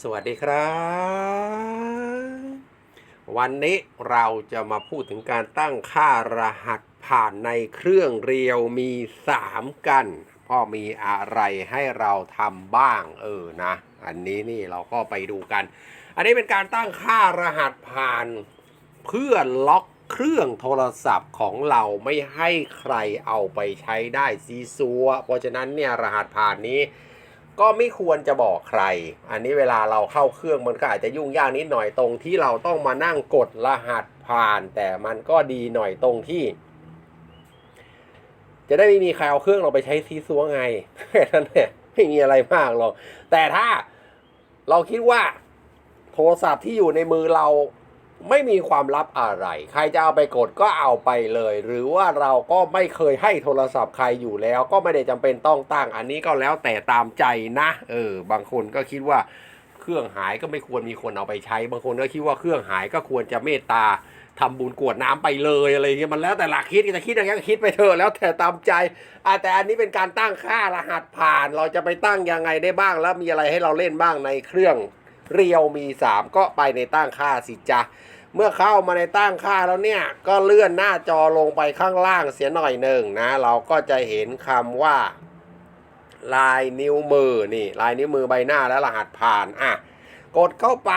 สวัสดีครับ วันนี้เราจะมาพูดถึงการตั้งค่ารหัสผ่านในเครื่องเรียวมี 3 กันพ่อมีอะไรให้เราทำบ้างเออนะ อันนี้นี่เราก็ไปดูกัน อันนี้เป็นการตั้งค่ารหัสผ่าน เพื่อล็อกเครื่องโทรศัพท์ของเราไม่ให้ใครเอาไปใช้ได้ซีซัวเพราะฉะนั้นเนี่ยรหัสผ่านนี้ ก็ไม่ควรจะบอกใคร อันนี้เวลาเราเข้าเครื่องมันก็อาจจะยุ่งยากนิดหน่อยตรงที่เราต้องมานั่งกดรหัสผ่าน แต่มันก็ดีหน่อยตรงที่ จะได้ไม่มีใครเอาเครื่องเราไปใช้ซีซัวไงแค่นั้นเนี่ยไม่มีอะไรมากหรอกแต่ถ้าเราคิดว่าโทรศัพท์ที่อยู่ในมือเรา ไม่มีความลับอะไร ใครจะเอาไปกดก็เอาไปเลย หรือว่าเราก็ไม่เคยให้โทรศัพท์ใครอยู่แล้ว ก็ไม่ได้จำเป็นต้องตั้ง อันนี้ก็แล้วแต่ตามใจนะเออบางคนก็คิดว่าเครื่องหายก็ไม่ควรมีคนเอาไปใช้ บางคนก็คิดว่าเครื่องหายก็ควรจะเมตตาทำบุญกวดน้ำไปเลยอะไรเงี้ยมันแล้วแต่หลักคิดจะคิดอย่างนี้ก็คิดไปเถอะแล้วแต่ตามใจอแต่อันนี้เป็นการตั้งค่ารหัสผ่าน เราจะไปตั้งยังไงได้บ้างแล้วมีอะไรให้เราเล่นบ้างในเครื่อง เรียวมี 3 ก็ไปในตั้งค่าสิจ๊ะเมื่อเข้ามาในตั้งค่าแล้วเนี่ย ก็เลื่อนหน้าจอลงไปข้างล่างเสียหน่อยหนึ่งนะ เราก็จะเห็นคำว่า ลายนิ้วมือนี่ ลายนิ้วมือใบหน้าและรหัสผ่านอะกดเข้าไป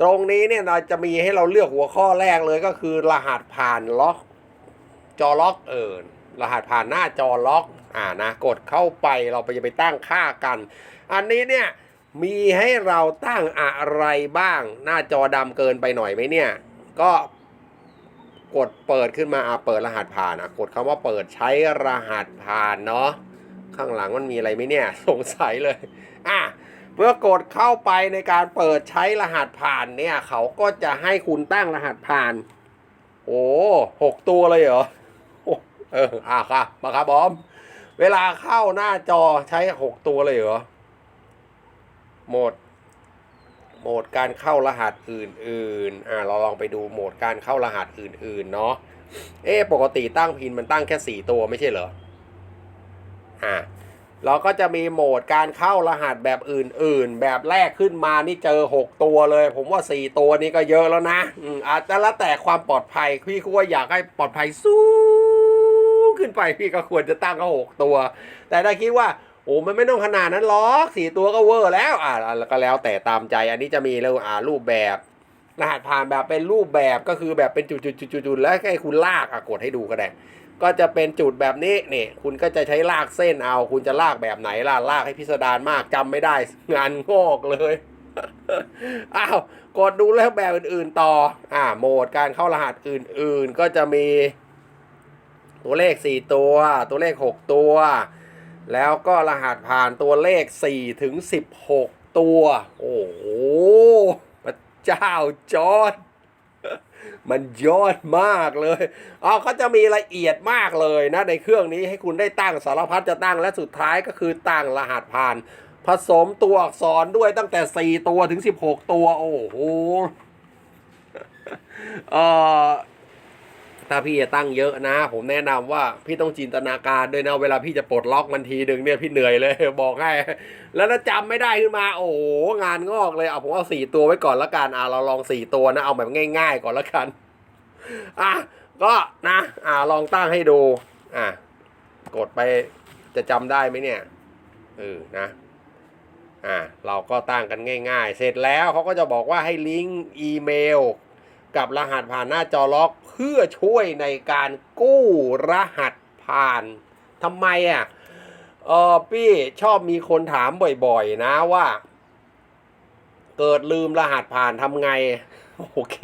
ตรงนี้เนี่ยเราจะมีให้เราเลือกหัวข้อแรกเลยก็คือ รหัสผ่านล็อก จอล็อกเออรหัสผ่านหน้าจอล็อกอ่านะกดเข้าไปเราไปจะไปตั้งค่ากัน อันนี้เนี่ย มีให้เราตั้งอะไรบ้าง หน้าจอดำเกินไปหน่อยไหมเนี่ย ก็กดเปิดขึ้นมาอะเปิดรหัสผ่านอะกดคำว่าเปิดใช้รหัสผ่านเนาะข้างหลังมันมีอะไรไหมเนี่ย สงสัยเลยอะเมื่อกดเข้าไปในการเปิดใช้รหัสผ่านเนี่ย เขาก็จะให้คุณตั้งรหัสผ่าน โอ้หกตัวเลยเหรอเอออะครับมาครับบอม เวลาเข้าหน้าจอใช้หกตัวเลยเหรอ โหมดโหมดการเข้ารหัสอื่นๆ อ่า เราลองไปดูโหมดการเข้ารหัสอื่นๆ เนาะ เอ๊ะปกติตั้งพินมันตั้งแค่สี่ตัวไม่ใช่เหรอ อ่า เราก็จะมีโหมดการเข้ารหัสแบบอื่นๆ แบบแรกขึ้นมานี่เจอ 6 ตัวเลย ผมว่า 4 ตัวนี้ก็เยอะแล้วนะ อืมอาจจะแล้วแต่ความปลอดภัย พี่ก็ว่าอยากให้ปลอดภัยสูงขึ้นไปพี่ก็ควรจะตั้งก็หกตัว แต่ถ้าคิดว่า โอ้มันไม่ต้องขนาดนั้นหรอกสี่ตัวก็เวอร์แล้วอ่าก็แล้วแต่ตามใจอันนี้จะมีเรื่องอ่ารูปแบบรหัสผ่านแบบเป็นรูปแบบก็คือแบบเป็นจุดๆๆๆแล้วให้คุณลากอะกดให้ดูก็ได้ ก็จะเป็นจุดแบบนี้นี่คุณก็จะใช้ลากเส้นเอา คุณจะลากแบบไหนล่ะลากให้พิสดารมากจำไม่ได้ งานงอกเลยอ้าวกดดูแล้วแบบอื่น ๆต่อ อ่าโหมดการเข้ารหัสอื่น ๆ ก็จะมี ตัวเลข 4 ตัว ตัวเลข 6 ตัว แล้วก็รหัสผ่านตัวเลข4ถึง16 ตัว โอ้โหพระเจ้าจอร์ดมันยอดมากเลยอ๋อเขาจะมีละเอียดมากเลยนะ ในเครื่องนี้ให้คุณได้ตั้งสารพัดจะตั้งและสุดท้ายก็คือตั้งรหัสผ่าน ผสมตัวอักษรด้วยตั้งแต่ 4 ตัวถึง 16 ตัว โอ้โหเอ่อ ถ้าพี่จะตั้งเยอะนะ ผมแนะนำว่าพี่ต้องจินตนาการด้วยนะเวลาพี่จะปลดล็อกมันทีหนึ่งเนี่ยพี่เหนื่อยเลยบอกให้ แล้วถ้าจำไม่ได้ขึ้นมา โอ้โหงานงอกเลยเอาผมเอาสี่ตัวไว้ก่อนละกันอะเราลองสี่ตัวนะเอาแบบง่าย ๆ ก่อนละกันอะก็นะอ่าลองตั้งให้ดูอะกดไปจะจำได้ไหมเนี่ยเออนะอ่าเราก็ตั้งกันง่าย ๆ เสร็จแล้วเขาก็จะบอกว่าให้ลิงก์อีเมล กับรหัสผ่านหน้าจอล็อกเพื่อช่วยในการกู้รหัสผ่านทำไมอะเออพี่ชอบมีคนถามบ่อยๆ นะว่า เกิดลืมรหัสผ่านทำไง โอเค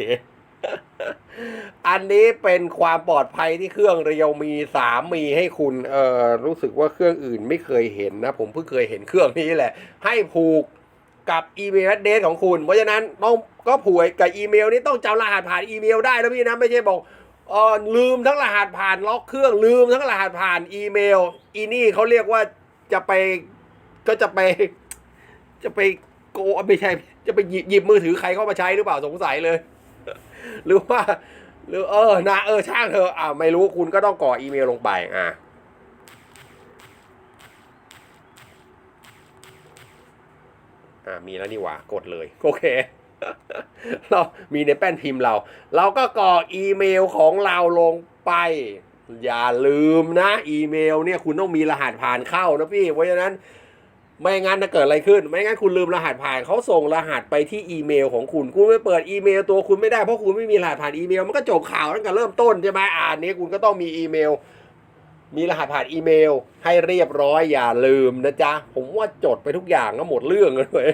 อันนี้เป็นความปลอดภัยที่เครื่องเรียวมีสามมีให้คุณเออรู้สึกว่าเครื่องอื่นไม่เคยเห็นนะ ผมเพิ่งเคยเห็นเครื่องนี้แหละ ให้ผูก กับอีเมลเดสของคุณ เพราะฉะนั้นต้องก็ผูกกับอีเมลนี้ต้องจำรหัสผ่านอีเมลได้แล้วพี่นะไม่ใช่บอกเออลืมทั้งรหัสผ่านล็อกเครื่องลืมทั้งรหัสผ่านอีเมล อีนี่เขาเรียกว่าจะไปก็จะไป จะไปโกไม่ใช่ จะไปหยิบหยิบมือถือใครเข้ามาใช้หรือเปล่าสงสัยเลย หรือว่า หรือเออนะเออช่างเธออ่าไม่รู้คุณก็ต้องกรออีเมลลงไปอ่า อ่าอ่ามีแล้วนี่หว่ากดเลยโอเค เรามีในแป้นพิมพ์เรา เราก็กรอกอีเมลของเราลงไป อย่าลืมนะ อีเมลเนี่ยคุณต้องมีรหัสผ่านเข้านะพี่เพราะฉะนั้นไม่งั้นจะเกิดอะไรขึ้น ไม่งั้นคุณลืมรหัสผ่านเขาส่งรหัสไปที่อีเมลของคุณ คุณไม่เปิดอีเมลตัวคุณไม่ได้เพราะคุณไม่มีรหัสผ่านอีเมล มันก็จบข่าวตั้งแต่เริ่มต้นใช่ไหมอ่านนี้คุณก็ต้องมีอีเมล มีรหัสผ่านอีเมล ให้เรียบร้อยอย่าลืมนะจ๊ะ ผมว่าจดไปทุกอย่างก็หมดเรื่องเลย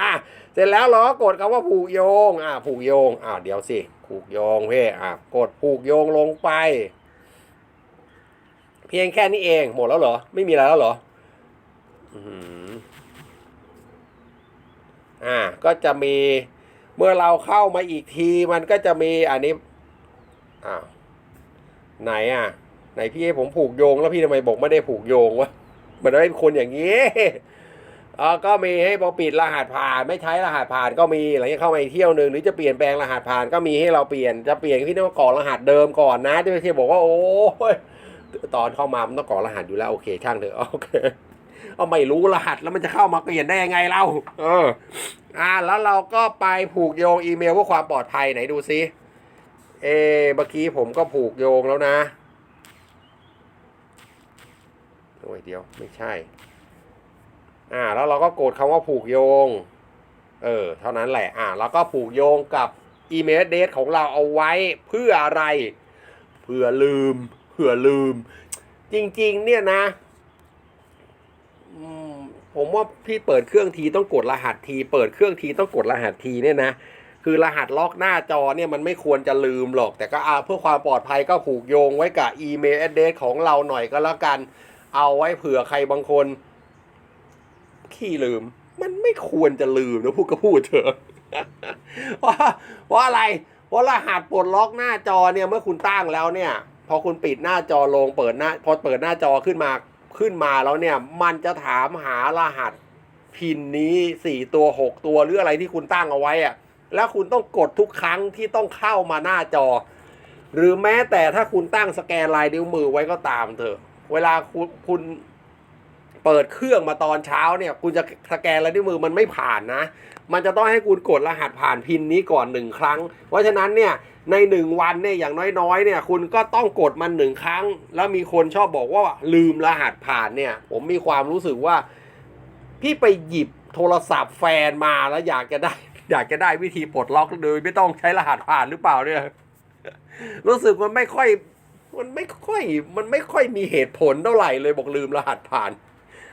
อะเสร็จแล้วเราก็กดคำว่าผูกโยง อะผูกโยงอะเดี๋ยวสิผูกโยงเพ่อะกดผูกโยงลงไป เพียงแค่นี้เองหมดแล้วเหรอ ไม่มีอะไรแล้วเหรออืมอ่า ก็จะมีเมื่อเราเข้ามาอีกทีมันก็จะมีอันนี้อ้าวไหนอะ ไหนพี่ให้ผมผูกโยง แล้วพี่ทำไมบอกไม่ได้ผูกโยงวะมันไม่เป็นคนอย่างนี้อ่าก็มีให้พอปิดรหัสผ่าน ไม่ใช้รหัสผ่านก็มีหลังจากเข้ามาอีกเที่ยวหนึ่งหรือจะเปลี่ยนแปลงรหัสผ่านก็มีให้เราเปลี่ยนจะเปลี่ยนพี่ต้องกรอกรหัสเดิมก่อนนะที่ไม่ใช่บอกว่าโอ้ยตอนเข้ามามันต้องกรอกรหัสอยู่แล้วโอเคช่างเถอะโอเคเอาไม่รู้รหัสแล้วมันจะเข้ามาเปลี่ยนได้ยังไงเรา เออ อ่า แล้วเราก็ไปผูกโยงอีเมลเพื่อความปลอดภัยไหนดูซิเออเมื่อกี้ผมก็ผูกโยงแล้วนะ โอ้ยเดียวไม่ใช่ อ่า แล้วเราก็กดคำว่าผูกโยง เออ เท่านั้นแหละ อ่าแล้วก็ผูกโยงกับอีเมลเดทของเราเอาไว้เพื่ออะไร เพื่อลืม เพื่อลืม จริง ๆ เนี่ยนะผมว่าพี่เปิดเครื่องทีต้องกดรหัสที เปิดเครื่องทีต้องกดรหัสทีเนี่ยนะคือรหัสล็อกหน้าจอเนี่ยมันไม่ควรจะลืมหรอก แต่ก็เอาเพื่อความปลอดภัยก็ผูกโยงไว้กับอีเมลแอดเดสของเราหน่อยก็แล้วกัน เอาไว้เผื่อใครบางคน ขี้ลืม มันไม่ควรจะลืมนะพูดก็พูดเถอะว่าเพราอะไรเพราะรหัสปลดล็อกหน้าจอเนี่ยเมื่อคุณตั้งแล้วเนี่ย พอคุณปิดหน้าจอลงเปิดหน้า พอเปิดหน้าจอขึ้นมาขึ้นมาแล้วเนี่ย มันจะถามหารหัสพินนี้สี่ตัวหกตัวหรืออะไรที่คุณตั้งเอาไว้อะแล้วคุณต้องกดทุกครั้งที่ต้องเข้ามาหน้าจอ หรือแม้แต่ถ้าคุณตั้งสแกนลายนิ้วมือไว้ก็ตามเถอะ เวลาคุณคุณเปิดเครื่องมาตอนเช้าเนี่ย คุณจะสแกนลายนิ้วมือมันไม่ผ่านนะ มันจะต้องให้คุณกดรหัสผ่านพินนี้ก่อนหนึ่งครั้ง เพราะฉะนั้นเนี่ยในหนึ่งวันเนี่ยอย่างน้อยๆเนี่ย คุณก็ต้องกดมันหนึ่งครั้ง แล้วมีคนชอบบอกว่าลืมรหัสผ่านเนี่ย ผมมีความรู้สึกว่า พี่ไปหยิบโทรศัพท์แฟนมาแล้วอยากจะได้ อยากจะได้วิธีปลดล็อกโดยไม่ต้องใช้รหัสผ่านหรือเปล่าเนี่ยรู้สึกมันไม่ค่อย มันไม่ค่อยมันไม่ค่อยมีเหตุผลเท่าไหร่เลยบอกลืมรหัสผ่าน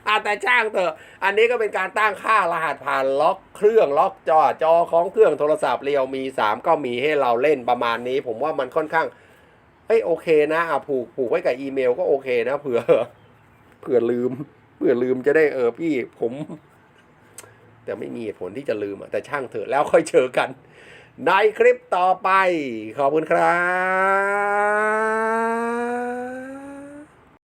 อะแต่จ้างเถอะ อันนี้ก็เป็นการตั้งค่ารหัสผ่านล็อกเครื่องล็อกจอจอของเครื่องโทรศัพท์เรียวมีสามก็มีให้เราเล่นประมาณนี้ ผมว่ามันค่อนข้างเฮ้ยโอเคนะอะผูกผูกไว้กับอีเมลก็โอเคนะเผื่อเผื่อลืมเผื่อลืมจะได้เออพี่ผม แต่ไม่มีเหตุผลที่จะลืมอะแต่ช่างเถอะแล้วค่อยเจอกัน ในคลิปต่อไป ขอบคุณครับ